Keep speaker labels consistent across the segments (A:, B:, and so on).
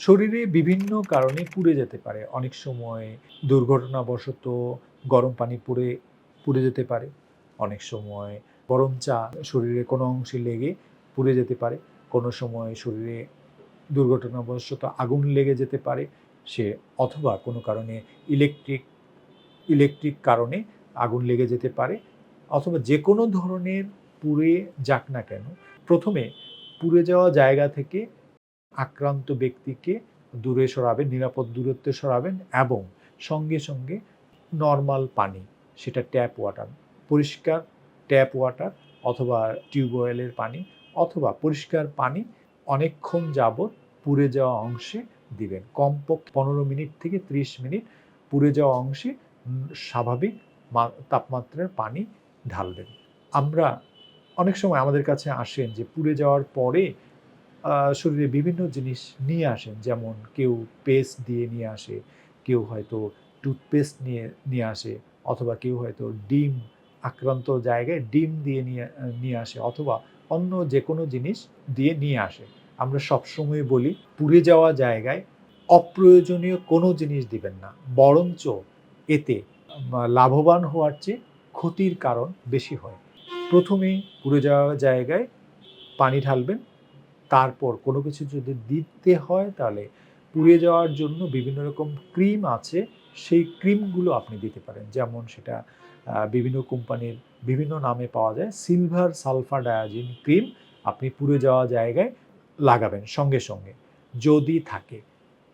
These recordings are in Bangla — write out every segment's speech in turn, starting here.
A: শরীরে বিভিন্ন কারণে পুড়ে যেতে পারে। অনেক সময় দুর্ঘটনাবশত গরম পানি পুড়ে পুড়ে যেতে পারে। অনেক সময় গরম চা শরীরে কোনো অংশে লেগে পুড়ে যেতে পারে। কোনো সময় শরীরে দুর্ঘটনাবশত আগুন লেগে যেতে পারে। সে অথবা কোনো কারণে ইলেকট্রিক ইলেকট্রিক কারণে আগুন লেগে যেতে পারে। অথবা যে কোনো ধরনের পুড়ে যাক না কেন, প্রথমে পুড়ে যাওয়া জায়গা থেকে আক্রান্ত ব্যক্তিকে দূরে সরাবেন, নিরাপদ দূরত্বে সরাবেন এবং সঙ্গে সঙ্গে নর্মাল পানি, সেটা ট্যাপ ওয়াটার পরিষ্কার ট্যাপ ওয়াটার অথবা টিউবওয়েলের পানি অথবা পরিষ্কার পানি অনেকক্ষণ যাবৎ পুড়ে যাওয়া অংশে দিবেন। কমপক্ষে পনেরো মিনিট থেকে ত্রিশ মিনিট পুড়ে যাওয়া অংশে স্বাভাবিক তাপমাত্রার পানি ঢালবেন। আমরা অনেক সময় আমাদের কাছে আসেন যে পুড়ে যাওয়ার পরে শরীরে বিভিন্ন জিনিস নিয়ে আসেন। যেমন কেউ পেস্ট দিয়ে নিয়ে আসে, কেউ হয়তো টুথপেস্ট নিয়ে নিয়ে আসে, অথবা কেউ হয়তো ডিম আক্রান্ত জায়গায় ডিম দিয়ে নিয়ে নিয়ে আসে, অথবা অন্য যে কোনো জিনিস দিয়ে নিয়ে আসে। আমরা সবসময় বলি, পুড়ে যাওয়া জায়গায় অপ্রয়োজনীয় কোনো জিনিস দিবেন না, বরঞ্চ এতে লাভবান হওয়ার চেয়ে ক্ষতির কারণ বেশি হয়। প্রথমে পুড়ে যাওয়া জায়গায় পানি ঢালবেন তারপর কোনো কিছু যদি দিতে হয় তাহলে পুড়ে যাওয়ার জন্য বিভিন্ন রকম ক্রিম আছে, সেই ক্রিমগুলো আপনি দিতে পারেন। যেমন সেটা বিভিন্ন কোম্পানির বিভিন্ন নামে পাওয়া যায় সিলভার সালফার ডায়াজিন ক্রিম আপনি পুড়ে যাওয়া জায়গায় লাগাবেন সঙ্গে সঙ্গে। যদি থাকে,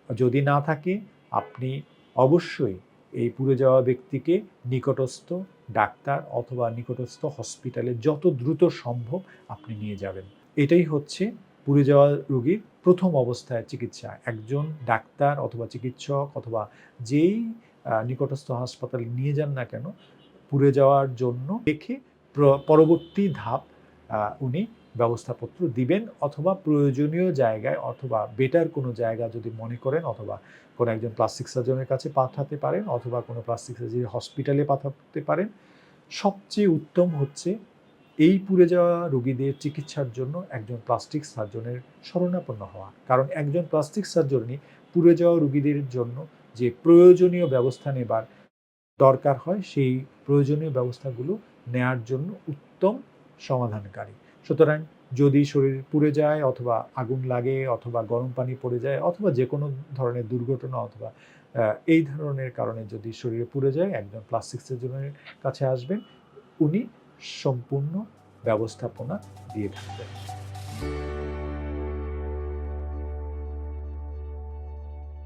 A: যদি না থাকে আপনি অবশ্যই এই পুড়ে যাওয়া ব্যক্তিকে নিকটস্থ ডাক্তার অথবা নিকটস্থ হসপিটালে যত দ্রুত সম্ভব আপনি নিয়ে যাবেন। এটাই হচ্ছে পুড়ে যাওয়া রোগীর প্রথম অবস্থায় চিকিৎসা। একজন ডাক্তার অথবা চিকিৎসক অথবা যেই নিকটস্থ হাসপাতালে নিয়ে যান না কেন, পুড়ে যাওয়ার জন্য দেখে পরবর্তী ধাপ উনি ব্যবস্থাপত্র দিবেন অথবা প্রয়োজনীয় জায়গায় অথবা বেটার কোনো জায়গা যদি মনে করেন অথবা কোনো একজন প্লাস্টিক সার্জনের কাছে পাঠাতে পারেন অথবা কোনো প্লাস্টিক সার্জারি হসপিটালে পাঠাতে পারেন। সবচেয়ে উত্তম হচ্ছে এই পুড়ে যাওয়া রোগীদের চিকিৎসার জন্য একজন প্লাস্টিক সার্জনের শরণাপন্ন হওয়া। কারণ একজন প্লাস্টিক সার্জনই পুড়ে যাওয়া রোগীদের জন্য যে প্রয়োজনীয় ব্যবস্থা নেবার দরকার হয়, সেই প্রয়োজনীয় ব্যবস্থাগুলো নেয়ার জন্য উত্তম সমাধানকারী। সুতরাং যদি শরীর পুড়ে যায় অথবা আগুন লাগে অথবা গরম পানি পড়ে যায় অথবা যে কোনো ধরনের দুর্ঘটনা অথবা এই ধরনের কারণে যদি শরীরে পুড়ে যায়, একজন প্লাস্টিক সার্জনের কাছে আসবেন, উনি সম্পূর্ণ ব্যবস্থাপনা দিয়ে থাকবেন